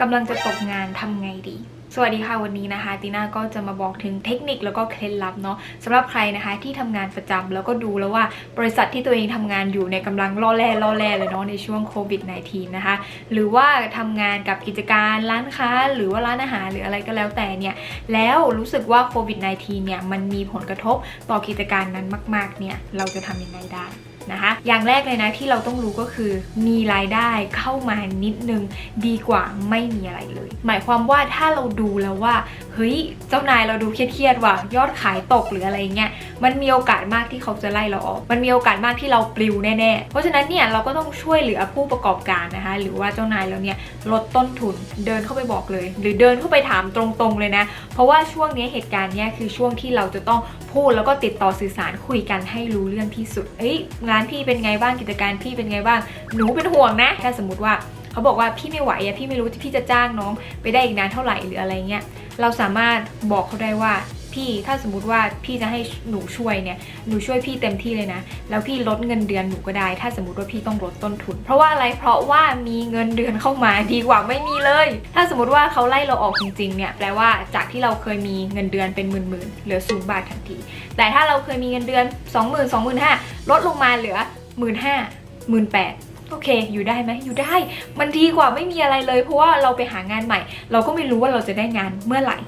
กำลังจะตกงานทำไงดี สวัสดีค่ะวันนี้นะคะตีน่าก็จะมาบอกถึงเทคนิคแล้วก็เคล็ดลับเนาะสำหรับใครนะคะที่ทำงานประจำแล้วก็ดูแล้วว่าบริษัทที่ตัวเองทำงานอยู่ในยกำลังล่อแร่ล่อแร่เลยเนาะในช่วงโควิด -19 นะคะหรือว่าทำงานกับกิจการร้านค้า หรือว่าร้านอาหารหรืออะไรก็แล้วแต่เนี่ยแล้วรู้สึกว่าโควิด -19 เนี่ยมันมีผลกระทบต่อกิจการนั้นมากๆเนี่ยเราจะทำยังไงได้นะคะอย่างแรกเลยนะที่เราต้องรู้ก็คือมีรายได้เข้ามานิดนึงดีกว่าไม่มีอะไรเลย หมายความว่าถ้าเราดูแล้วว่าเฮ้ยเจ้านายเราดูเครียดๆว่ะยอดขายตกหรืออะไรเงี้ยมันมีโอกาสมากที่เขาจะไล่เราออก มันมีโอกาสมากที่เราปลิวแน่ๆ เพราะฉะนั้นเนี่ยเราก็ต้องช่วยเหลือผู้ประกอบการนะคะ หรือว่าเจ้านายเราเนี่ยลดต้นทุนเดินเข้าไปบอกเลย หรือเดินเข้าไปถามตรงๆเลยนะ เพราะว่าช่วงนี้เหตุการณ์เนี้ยคือช่วงที่เราจะต้องพูดแล้วก็ติดต่อสื่อสารคุยกันให้รู้เรื่องที่สุดเอ้ยงานพี่เป็นไงบ้างกิจการพี่เป็นไงบ้าง หนูเป็นห่วงนะถ้าสมมติว่า เขาบอกว่าพี่ไม่ไหวอะพี่ไม่รู้ที่พี่จะจ้างน้องไปได้อีกนานเท่าไหร่หรืออะไรเงี้ยเราสามารถบอกเขาได้ว่าพี่ถ้าสมมติว่าพี่จะให้หนูช่วยเนี่ยหนูช่วยพี่เต็มที่เลยนะ แล้วพี่ลดเงินเดือนหนูก็ได้ ถ้าสมมติว่าพี่ต้องลดต้นทุน เพราะว่าอะไรเพราะว่ามีเงินเดือนเข้ามาดีกว่าไม่มีเลย ถ้าสมมติว่าเขาไล่เราออกจริงๆเนี่ยแปลว่าจากที่เราเคยมีเงินเดือนเป็นหมื่นๆเหลือศูนย์บาททันที แต่ถ้าเราเคยมีเงินเดือน 2 0 0 0 0 2 5 0 0 0ลดลงมาเหลือ 1 5 0 0 0 1 8 0 0 0 โอเค อยู่ได้ไหมอยู่ได้ มันดีกว่าไม่มีอะไรเลย เพราะว่าเราไปหางานใหม่ เราก็ไม่รู้ว่าเราจะได้งานเมื่อไหร่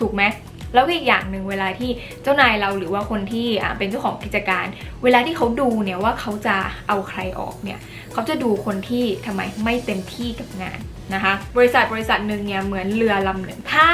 ถูกไหมแล้วอีกอย่างหนึ่งเวลาที่เจ้านายเราหรือว่าคนที่เป็นเจ้าของกิจการ เวลาที่เขาดูเนี่ยว่าเขาจะเอาใครออกเนี่ยเขาจะดูคนที่ทำไมไม่เต็มที่กับงานนะคะ บริษัทบริษัทหนึ่งเนี่ยเหมือนเรือลำหนึ่งถ้า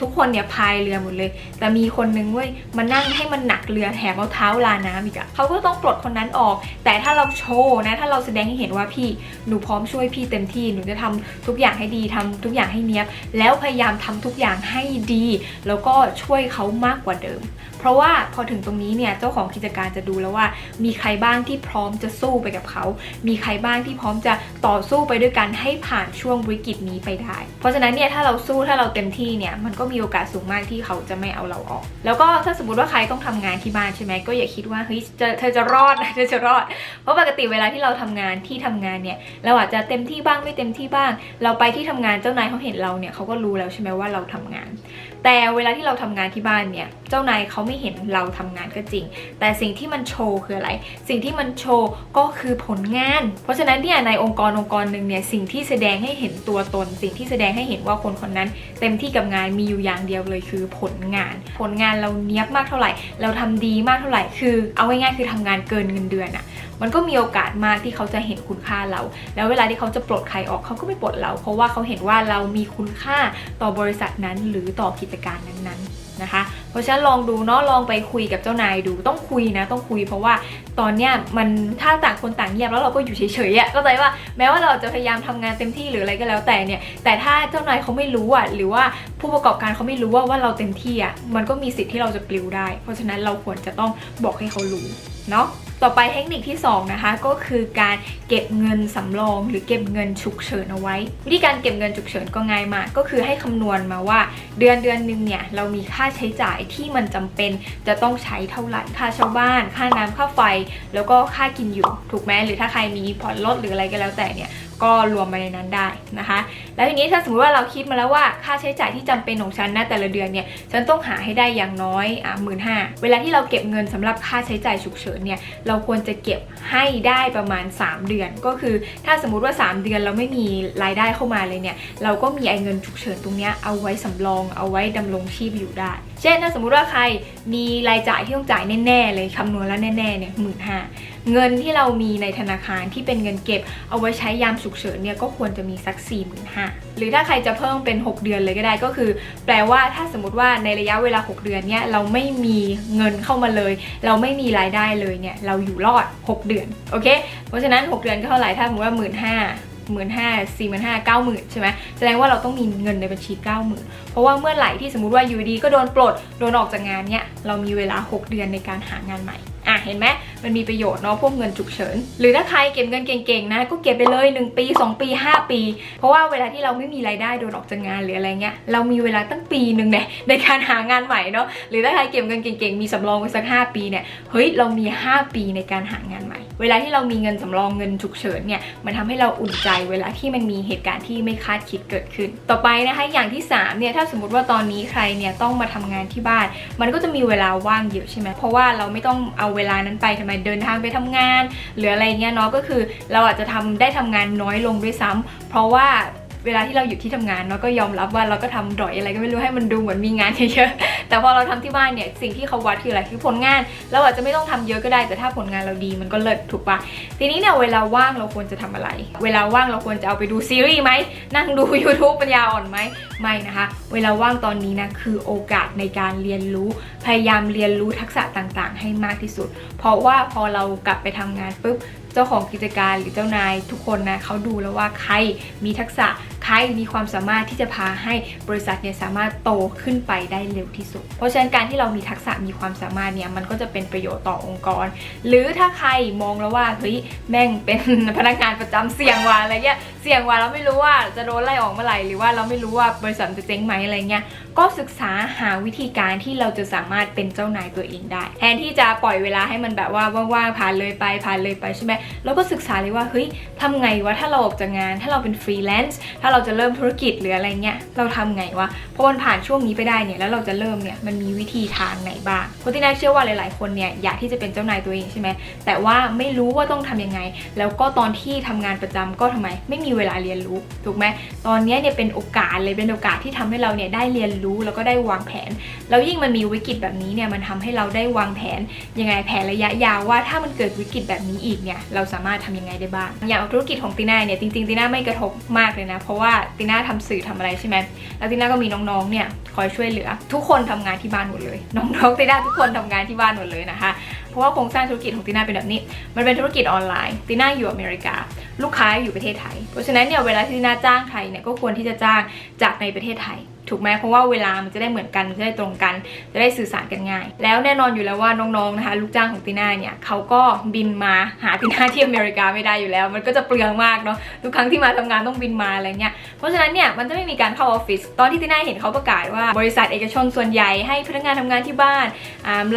ทุกคนเนี่ยพายเรือหมดเลย แต่มีคนนึงเว้ยมานั่งให้มันหนักเรือแถมเอาเท้าลาน้ำอีกอะเขาก็ต้องปลดคนนั้นออก แต่ถ้าเราโชว์นะ ถ้าเราแสดงให้เห็นว่าพี่หนูพร้อมช่วยพี่เต็มที่หนูจะทำทุกอย่างให้ดีทำทุกอย่างให้เนี้ยบ แล้วพยายามทำทุกอย่างให้ดี แล้วก็ช่วยเขามากกว่าเดิม เพราะว่าพอถึงตรงนี้เนี่ยเจ้าของกิจการจะดูแล้วว่า มีใครบ้างที่พร้อมจะสู้ไปกับเขา มีใครบ้างที่พร้อมจะต่อสู้ไปด้วยกันให้ผ่านช่วงวิกฤตนี้ไปได้ เพราะฉะนั้นเนี่ยถ้าเราสู้ถ้าเราเต็มที่เนี่ยมันก็มีโอกาสสูงมากที่เขาจะไม่เอาเราออก แล้วก็ถ้าสมมติว่าใครต้องทำงานที่บ้านใช่ไหมก็อย่าคิดว่าเฮ้ยเธอจะรอดนะเธอจะรอด เพราะปกติเวลาที่เราทำงานที่ทำงานเนี่ยเราอาจจะเต็มที่บ้างไม่เต็มที่บ้าง เราไปที่ทำงานเจ้านายเขาเห็นเราเนี่ยเขาก็รู้แล้วใช่ไหมว่าเราทำงาน แต่เวลาที่เราทำงานที่บ้านเนี่ย เจ้านายเขาไม่เห็นเราทำงานก็จริง แต่สิ่งที่มันโชว์คืออะไร สิ่งที่มันโชว์ก็คือผลงาน เพราะฉะนั้นเนี่ยในองค์กรองค์กรหนึ่งเนี่ยสิ่งที่แสดงให้เห็นตัวตน สิ่งที่แสดงให้เห็นว่าคนคนนั้น เต็มที่กับงานมีอยู่อย่างเดียวเลยคือผลงาน ผลงานเราเนี้ยบมากเท่าไหร่ เราทำดีมากเท่าไหร่คือ เอาง่ายๆคือทำงานเกินเงินเดือนอะมันก็มีโอกาสมากที่เขาจะเห็นคุณค่าเรา แล้วเวลาที่เขาจะปลดใครออกเขาก็ไม่ปลดเรา เพราะว่าเขาเห็นว่าเรามีคุณค่าต่อบริษัทนั้นหรือต่อกิจการนั้นๆนะคะ เพราะฉะนั้นลองดูเนาะลองไปคุยกับเจ้านายดูต้องคุยนะ ต้องคุยเพราะว่าตอนเนี้ยมันถ้าต่างคนต่างเงียบแล้วเราก็อยู่เฉยๆอะก็ใจว่าแม้ว่าเราจะพยายามทำงานเต็มที่หรืออะไรก็แล้วแต่เนี่ย แต่ถ้าเจ้านายเขาไม่รู้อะหรือว่าผู้ประกอบการเขาไม่รู้ว่าว่าเราเต็มที่อะมันก็มีสิทธิ์ที่เราจะปลิวได้ เพราะฉะนั้นเราควรจะต้องบอกให้เขารู้เนาะ ต่อไปเทคนิคที่2นะคะก็คือการเก็บเงินสำรอง หรือเก็บเงินฉุกเฉินเอาไว้ วิธีการเก็บเงินฉุกเฉินก็ง่ายมาก ก็คือให้คำนวณมาว่า เดือนเดือนหนึ่งเนี่ยเรามีค่าใช้จ่ายที่มันจำเป็นจะต้องใช้เท่าไหร่ค่าเช่าบ้าน ค่าน้ำค่าไฟ แล้วก็ค่ากินอยู่ถูกไหมหรือถ้าใครมีผ่อนรถหรืออะไรก็แล้วแต่เนี่ย ก็รวมมาในนั้นได้นะคะ แล้วทีนี้ถ้าสมมติว่าเราคิดมาแล้วว่าค่าใช้จ่ายที่จำเป็นของฉันนะแต่ละเดือนเนี่ยฉันต้องหาให้ได้อย่างน้อยอะหมื่นห้าเวลาที่เราเก็บเงินสำหรับค่าใช้จ่ายฉุกเฉินเนี่ยเราควรจะเก็บให้ได้ประมาณ 3 เดือน ก็คือถ้าสมมุติว่า 3 เดือนเราไม่มีรายได้เข้ามาเลยเนี่ยเราก็มีไอ้เงินฉุกเฉินตรงเนี้ยเอาไว้สำรองเอาไว้ดำรงชีพอยู่ได้เช่นถ้าสมมุติว่าใครมีรายจ่ายที่ต้องจ่ายแน่ๆเลยคำนวณแล้วแน่ๆเนี่ยหมื่นห้าเงินที่เรามีในธนาคารที่เป็นเงินเก็บ เอาไว้ใช้ยามฉุกเฉินเนี่ยก็ควรจะมีสัก 4 5 0 0 0หรือถ้าใครจะเพิ่มเป็น 6 เดือนเลยก็ได้ก็คือ แปลว่าถ้าสมมติว่าในระยะเวลา 6 เดือนเนี่ยเราไม่มีเงินเข้ามาเลย เราไม่มีรายได้เลยเนี่ยเราอยู่รอด 6 เดือนโอเคเพราะฉะนั้น 6 เดือนก็เท่าไหร่ถ้าสมมติว่า 1 5ื่นห้า หมื่นห้าสี่หมื่นห้าเก้าหมื่นใช่ไหมแสดงว่าเราต้องมีเงินในบัญชีเก้าหมื่นเพราะว่าเมื่อไหร่ที่สมมติว่าอยู่ดีก็โดนปลดโดนออกจากงานเนี่ยเรามีเวลา 6 เดือนในการหางานใหม่อะเห็นไหมมันมีประโยชน์เนาะพวกเงินฉุกเฉิน หรือถ้าใครเก็บเงินเก่งๆนะก็เก็บไปเลย 1 ปี 2 ปี 5 ปี เพราะว่าเวลาที่เราไม่มีรายได้โดนออกจากงานหรืออะไรเงี้ยเรามีเวลาตั้งปีหนึ่งเนี่ยในการหางานใหม่เนาะหรือถ้าใครเก็บเงินเก่งๆมีสำรองไว้สัก 5 ปีเนี่ยเฮ้ยเรามี 5 ปีในการหางานใหม่ เวลาที่เรามีเงินสำรองเงินฉุกเฉินเนี่ยมันทำให้เราอุ่นใจเวลาที่มันมีเหตุการณ์ที่ไม่คาดคิดเกิดขึ้น ต่อไปนะคะอย่างที่สามเนี่ยถ้าสมมติว่าตอนนี้ใครเนี่ยต้องมาทำงานที่บ้าน มันก็จะมีเวลาว่างเยอะใช่ไหมเพราะว่าเราไม่ต้องเอาเวลานั้นไปทำไมเดินทางไปทำงาน หรืออะไรเงี้ยเนาะก็คือเราอาจจะทำได้ทำงานน้อยลงด้วยซ้ำเพราะว่า เวลาที่เราอยู่ที่ทำงานเนาะก็ยอมรับว่าเราก็ทำดรอยอะไรก็ไม่รู้ให้มันดูเหมือนมีงานเยอะๆแต่พอเราทำที่บ้านเนี่ยสิ่งที่เขาวัดคืออะไรคือผลงานเราอาจจะไม่ต้องทำเยอะก็ได้ แต่ถ้าผลงานเราดีมันก็เลิศถูกปะทีนี้เนี่ยเวลาว่างเราควรจะทำอะไร เวลาว่างเราควรจะเอาไปดูซีรีส์ไหมนั่งดู YouTube ปัญญาอ่อนไหมไม่นะคะ เวลาว่างตอนนี้นะคือโอกาสในการเรียนรู้พยายามเรียนรู้ทักษะต่างๆ ให้มากที่สุด เพราะว่าพอเรากลับไปทำงานปุ๊บเจ้าของกิจการหรือเจ้านายทุกคนนะเขาดูแล้วว่าใครมีทักษะใครมีความสามารถที่จะพาให้บริษัทเนี่ยสามารถโตขึ้นไปได้เร็วที่สุด เพราะฉะนั้นการที่เรามีทักษะมีความสามารถเนี่ยมันก็จะเป็นประโยชน์ต่อองค์กร หรือถ้าใครมองแล้วว่าเฮ้ยแม่งเป็นพนักงานประจำเสี่ยงว่าอะไรเงี้ยเสี่ยงว่าเราไม่รู้ว่าจะโดนไล่ออกเมื่อไหร่หรือว่าเราไม่รู้ว่าบริษัทจะเจ๊งไหมอะไรเงี้ยก็ศึกษาหาวิธีการที่เราจะสามารถเป็นเจ้านายตัวเองได้ แทนที่จะปล่อยเวลาให้มันแบบว่าว่างๆผ่านเลยไปผ่านเลยไปใช่ไหมเราก็ศึกษาเลยว่าเฮ้ยทำไงวะถ้าเราออกจากงาน ถ้าเราเป็นฟรีแลนซ์ถ้าเราจะเริ่มธุรกิจหรืออะไรเงี้ยเราทำไงวะพอมันผ่านช่วงนี้ไปได้เนี่ยแล้วเราจะเริ่มเนี่ยมันมีวิธีทางไหนบ้างเพราะที่น่าเชื่อว่าหลาย ๆ คนเนี่ยอยากที่จะเป็นเจ้านายตัวเองใช่ไหมแต่ว่าไม่รู้ว่าต้องทำยังไง แล้วก็ตอนที่ทำงานประจำก็ทำไม ไม่มีเวลาเรียนรู้ถูกไหมตอนนี้เนี่ยเป็นโอกาสเลยเป็นโอกาสที่ทำให้เราเนี่ยได้เรียนรู้แล้วก็ได้วางแผน แล้วยิ่งมันมีวิกฤตแบบนี้เนี่ยมันทำให้เราได้วางแผนยังไงแผนระยะยาวว่าถ้ามันเกิดวิกฤตแบบนี้อีกเนี่ยเราสามารถทำยังไงได้บ้างอย่างธุรกิจของตีน่าเนี่ยจริงๆตีน่าไม่กระทบมากเลยนะเพราะว่าติน่าทำสื่อทำอะไรใช่ไหมแล้วติน่าก็มีน้องๆเนี่ยคอยช่วยเหลือ ทุกคนทำงานที่บ้านหมดเลย น้องๆติน่าทุกคนทำงานที่บ้านหมดเลยนะคะเพราะว่าโครงสร้างธุรกิจของติน่าเป็นแบบนี้ มันเป็นธุรกิจออนไลน์ติน่าอยู่อเมริกา ลูกค้าอยู่ประเทศไทย เพราะฉะนั้นเนี่ยเวลาที่ติน่าจ้างใครเนี่ยก็ควรที่จะจ้างจากในประเทศไทย ถูกไหมเพราะว่าเวลามันจะได้เหมือนกันจะได้ตรงกัน จะได้สื่อสารกันง่าย แล้วแน่นอนอยู่แล้วว่าน้องๆนะคะลูกจ้างของตีน่าเนี่ยเขาก็บินมาหาตีน่าที่อเมริกาไม่ได้อยู่แล้ว มันก็จะเปลืองมากเนาะทุกครั้งที่มาทำงานต้องบินมาอะไรเงี้ยเพราะฉะนั้นเนี่ยมันจะไม่มีการเข้าออฟฟิศตอนที่ตีน่าเห็นเขาประกาศว่าบริษัทเอกชนส่วนใหญ่ให้พนักงานทำงานที่บ้าน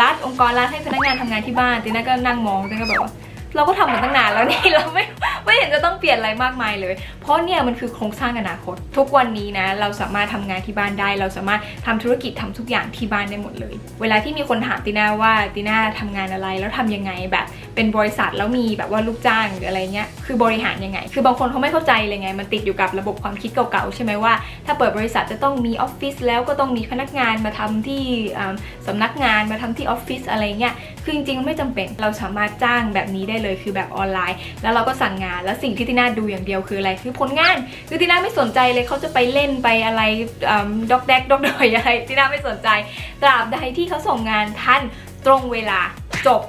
รัฐองค์กรรัฐให้พนักงานทำงานที่บ้านตีน่าก็นั่งมองตีน่าก็แบบว่า เราก็ทำมาตั้งนานแล้วนี่เราไม่ไม่เห็นจะต้องเปลี่ยนอะไรมากมายเลย เพราะเนี่ยมันคือโครงสร้างอนาคต ทุกวันนี้นะ เราสามารถทำงานที่บ้านได้ เราสามารถทำธุรกิจทำทุกอย่างที่บ้านได้หมดเลย เวลาที่มีคนถามตีน่าว่าตีน่าทำงานอะไรแล้วทำยังไงแบบเป็นบริษัทแล้วมีแบบว่าลูกจ้างหรืออะไรเงี้ยคือบริหารยังไง คือบางคนเขาไม่เข้าใจเลยไง มันติดอยู่กับระบบความคิดเก่าๆใช่ไหมว่า ถ้าเปิดบริษัทจะต้องมีออฟฟิศแล้วก็ต้องมีพนักงานมาทำที่อ่าสำนักงานมาทำที่ออฟฟิศอะไรเงี้ยคือจริงๆไม่จำเป็นเราสามารถจ้างแบบนี้ได้เลยคือแบบออนไลน์ แล้วเราก็สั่งงานแล้วสิ่งที่ติน่าดูอย่างเดียวคืออะไรคือผลงานคือติน่าไม่สนใจเลยเขาจะไปเล่นไปอะไรด็อกแดกด็อกดอยอะไรติน่าไม่สนใจตราบใดที่เขาส่งงานทันตรงเวลาจบ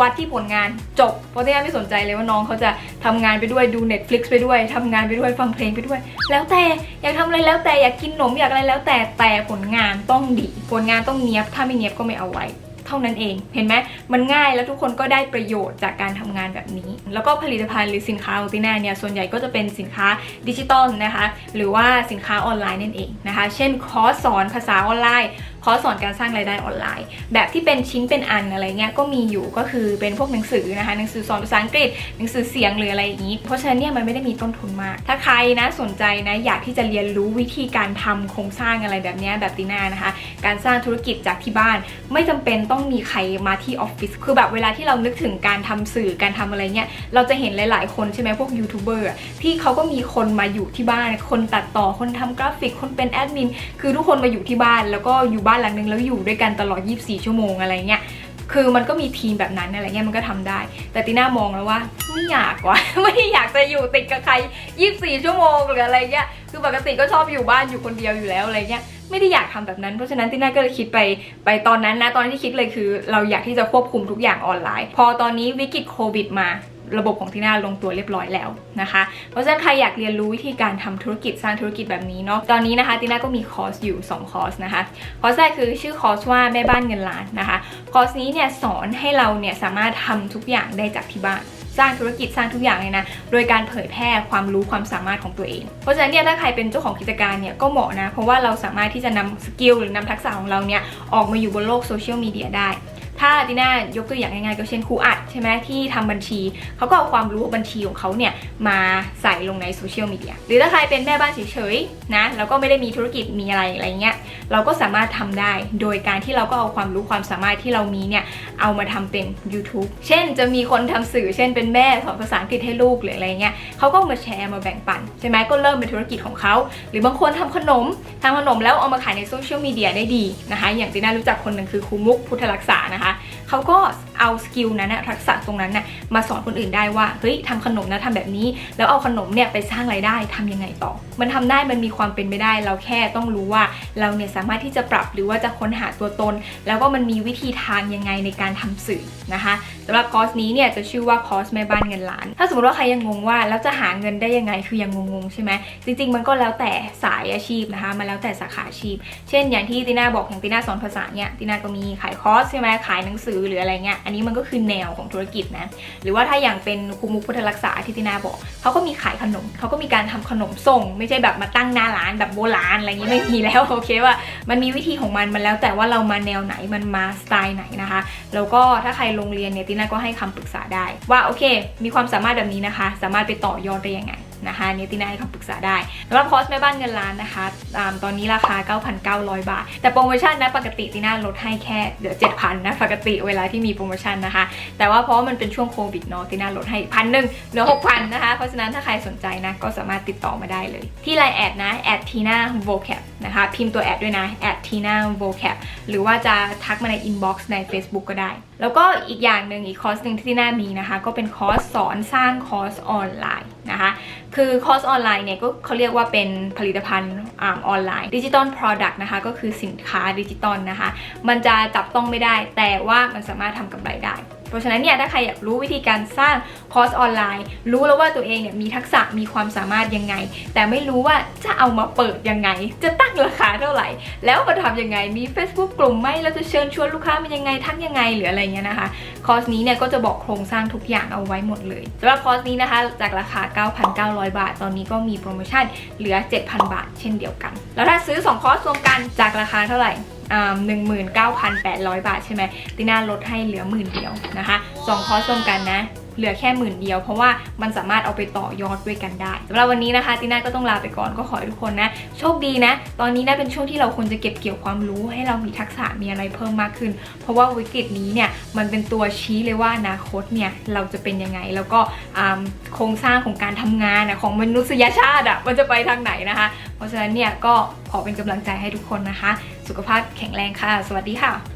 วัดที่ผลงานจบ เพราะติน่าไม่สนใจเลยว่าน้องเขาจะทำงานไปด้วยดู Netflix ไปด้วยทำงานไปด้วยฟังเพลงไปด้วย แล้วแต่อยากทำอะไรแล้วแต่อยากกินขนมอยากอะไรแล้วแต่แต่ผลงานต้องดี ผลงานต้องเนียบถ้าไม่เนียบก็ไม่เอาไว้ เท่านั้นเอง เห็นไหมมันง่ายแล้วทุกคนก็ได้ประโยชน์จากการทำงานแบบนี้ แล้วก็ผลิตภัณฑ์หรือสินค้าของติน่าเนี่ยส่วนใหญ่ก็จะเป็นสินค้าดิจิตอลนะคะ หรือว่าสินค้าออนไลน์นั่นเองนะคะ เช่นคอร์สสอนภาษาออนไลน์ คอร์สสอนการสร้างรายได้ออนไลน์ แบบที่เป็นชิ้นเป็นอันอะไรเงี้ยก็มีอยู่ก็คือเป็นพวกหนังสือนะคะหนังสือสอนภาษาอังกฤษหนังสือเสียงหรืออะไรอย่างนี้เพราะฉะนั้นเนี่ยมันไม่ได้มีต้นทุนมาก ถ้าใครนะสนใจนะอยากที่จะเรียนรู้วิธีการทำโครงสร้างอะไรแบบเนี้ยแบบตีน่านะคะ การสร้างธุรกิจจากที่บ้าน ไม่จำเป็นต้องมีใครมาที่ออฟฟิศคือแบบเวลาที่เรานึกถึงการทำสื่อการทำอะไรเงี้ยเราจะเห็นหลาย ๆ คนใช่ไหมพวกยูทูบเบอร์ที่เขาก็มีคนมาอยู่ที่บ้าน คนตัดต่อคนทำกราฟิกคนเป็นแอดมินคือทุกคนมาอยู่ที่บ้านแล้วก็อยู่บ้านหลังนึงแล้วอยู่ด้วยกันตลอด 24 ชั่วโมงอะไรเงี้ยคือมันก็มีทีมแบบนั้นอะไรเงี้ยมันก็ทำได้ แต่ตีน่ามองแล้วว่าไม่อยากว่ะไม่อยากจะอยู่ติดกับใคร 24 ชั่วโมงหรืออะไรเงี้ยคือปกติก็ชอบอยู่บ้านอยู่คนเดียวอยู่แล้วอะไรเงี้ยไม่ได้อยากทำแบบนั้นเพราะฉะนั้นตีน่าก็เลยคิดไปไปตอนนั้นนะตอนที่คิดเลยคือ เราอยากที่จะควบคุมทุกอย่างออนไลน์ พอตอนนี้วิกฤตโควิดมา ระบบของที่น่าลงตัวเรียบร้อยแล้วนะคะ เพราะฉะนั้นใครอยากเรียนรู้วิธีการทำธุรกิจสร้างธุรกิจแบบนี้เนาะ ตอนนี้นะคะติน่าก็มีคอร์สอยู่ 2 คอร์สนะคะ คอร์สแรกคือชื่อคอร์สว่าแม่บ้านเงินล้านนะคะ คอร์สนี้เนี่ยสอนให้เราเนี่ยสามารถทำทุกอย่างได้จากที่บ้านสร้างธุรกิจสร้างทุกอย่างเลยนะ โดยการเผยแพร่ความรู้ความสามารถของตัวเอง เพราะฉะนั้นเนี่ยถ้าใครเป็นเจ้าของกิจการเนี่ยก็เหมาะนะ เพราะว่าเราสามารถที่จะนำสกิลหรือนำทักษะของเราเนี่ยออกมาอยู่บนโลกโซเชียลมีเดียได้ ถ้าติน่ายกตัวอย่างง่ายๆก็เช่นครูอัดใช่ไหมที่ทำบัญชีเขาก็เอาความรู้บัญชีของเขาเนี่ยมาใส่ลงในโซเชียลมีเดียหรือถ้าใครเป็นแม่บ้านเฉยๆนะแล้วก็ไม่ได้มีธุรกิจมีอะไรอะไรเงี้ยเราก็สามารถทำได้ โดยการที่เราก็เอาความรู้ความสามารถที่เรามีเนี่ยเอามาทำเป็น YouTube เช่นจะมีคนทำสื่อ เช่นเป็นแม่สอนภาษาอังกฤษให้ลูกหรืออะไรเงี้ยเขาก็มาแชร์มาแบ่งปันใช่ไหมก็เริ่มเป็นธุรกิจของเขาหรือบางคนทำขนมทำขนมแล้วเอามาขายในโซเชียลมีเดียได้ดีนะคะ อย่างที่น่ารู้จักคนหนึ่งคือครูมุกพุทธรักษานะคะเขาก็เอาสกิลนั้นนะทักษะตรงนั้นนะมาสอนคนอื่นได้ว่าเฮ้ยทำขนมนะทำแบบนี้ แล้วเอาขนมเนี่ยไปสร้างรายได้ทำยังไงต่อ มันทำได้มันมีความเป็นไปได้ เราแค่ต้องรู้ว่าเราเนี่ยสามารถที่จะปรับหรือว่าจะค้นหาตัวตน แล้วก็มันมีวิธีทางยังไงในการทำสื่อนะคะสำหรับคอร์สนี้เนี่ยจะชื่อว่าคอร์สแม่บ้านเงินล้าน ถ้าสมมติว่าใครยังงงว่าแล้วจะหาเงินได้ยังไงคือยังงงๆใช่ไหมจริงๆ มันก็แล้วแต่สายอาชีพนะคะมันแล้วแต่สาขาอาชีพ เช่น อย่างที่ติน่าบอกอย่างติน่าสอนภาษาเนี่ยติน่าก็มีขายคอร์สใช่ไหมขายหนังสือหรืออะไรเงี้ยอันนี้มันก็คือแนวของธุรกิจนะ หรือว่าถ้าอย่างเป็นครูมุกพุทธรักษาที่ตินาบอกเขาก็มีขายขนมเขาก็มีการทำขนมส่ง ไม่ใช่แบบมาตั้งหน้าร้านแบบโบราณอะไรอย่างนี้ไม่มีแล้วโอเคว่ามันมีวิธีของมันมันแล้ว แต่ว่าเรามาแนวไหนมันมาสไตล์ไหนนะคะแล้วก็ถ้าใครโรงเรียนเนี่ยตินาก็ให้คำปรึกษาได้ ว่าโอเค มีความสามารถแบบนี้นะคะ สามารถไปต่อยอดได้ยังไง นะคะเนี่ยติน่าให้คำปรึกษาได้สำหรับคอร์สแม่บ้านเงินล้านนะคะตามตอนนี้ราคา 9,900 บาท แต่โปรโมชั่นนะปกติติน่าลดให้แค่เหลือ 7,000นะปกติเวลาที่มีโปรโมชั่นนะคะ แต่ว่าเพราะมันเป็นช่วงโควิดเนาะติน่าลดให้พันหนึ่งเหลือ 6,000นะคะเพราะฉะนั้นถ้าใครสนใจนะก็สามารถติดต่อมาได้เลย ที่ไลน์แอดนะแอดทีน่าโวแคปนะคะพิมพ์ตัวแอดด้วยนะแอดทีน่าโวแคปหรือว่าจะทักมาในอินบ็อกซ์ใน Facebook ก็ได้แล้วก็อีกอย่างหนึ่งอีกคอร์สหนึ่งที่น่ามีนะคะ ก็เป็นคอร์สสอนสร้างคอร์สออนไลน์นะคะคือคอร์สออนไลน์เนี่ยก็เขาเรียกว่าเป็นผลิตภัณฑ์อออนไลน์ดิจิตอลโปรดักต์นะคะก็คือสินค้าดิจิตอลนะคะ มันจะจับต้องไม่ได้แต่ว่ามันสามารถทำกำไรได้ เพราะฉะนั้นเนี่ยถ้าใครอยากรู้วิธีการสร้างคอร์สออนไลน์ รู้แล้วว่าตัวเองเนี่ยมีทักษะมีความสามารถยังไง แต่ไม่รู้ว่าจะเอามาเปิดยังไง จะตั้งราคาเท่าไหร่ แล้วมาทำยังไงมี Facebook กลุ่มไหมแล้วจะเชิญชวนลูกค้ามันยังไงทักยังไงหรืออะไรเงี้ยนะคะคอร์สนี้เนี่ยก็จะบอกโครงสร้างทุกอย่างเอาไว้หมดเลยสำหรับคอร์สนี้นะคะจากราคา 9,900 บาท ตอนนี้ก็มีโปรโมชั่นเหลือ 7,000 บาท เช่นเดียวกัน แล้วถ้าซื้อ 2 คอร์สรวมกันจากราคาเท่าไหร่ หนึ่งหมื่นเก้าพันแปดร้อยบาทใช่ไหมติน่าลดให้เหลือหมื่นเดียวนะคะสองคอร์สรวมกันนะเหลือแค่หมื่นเดียวเพราะว่ามันสามารถเอาไปต่อยอดด้วยกันได้สำหรับวันนี้นะคะติน่าก็ต้องลาไปก่อนก็ขอให้ทุกคนนะ โชคดีนะ ตอนนี้น่าเป็นช่วงที่เราควรจะเก็บเกี่ยวความรู้ ให้เรามีทักษะมีอะไรเพิ่มมากขึ้น เพราะว่าวิกฤตนี้เนี่ยมันเป็นตัวชี้เลยว่าอนาคตเนี่ยเราจะเป็นยังไง แล้วก็โครงสร้างของการทำงานอะของมนุษยชาติอะมันจะไปทางไหนนะคะ เพราะฉะนั้นเนี่ยก็ขอเป็นกำลังใจให้ทุกคนนะคะ สุขภาพแข็งแรงค่ะ สวัสดีค่ะ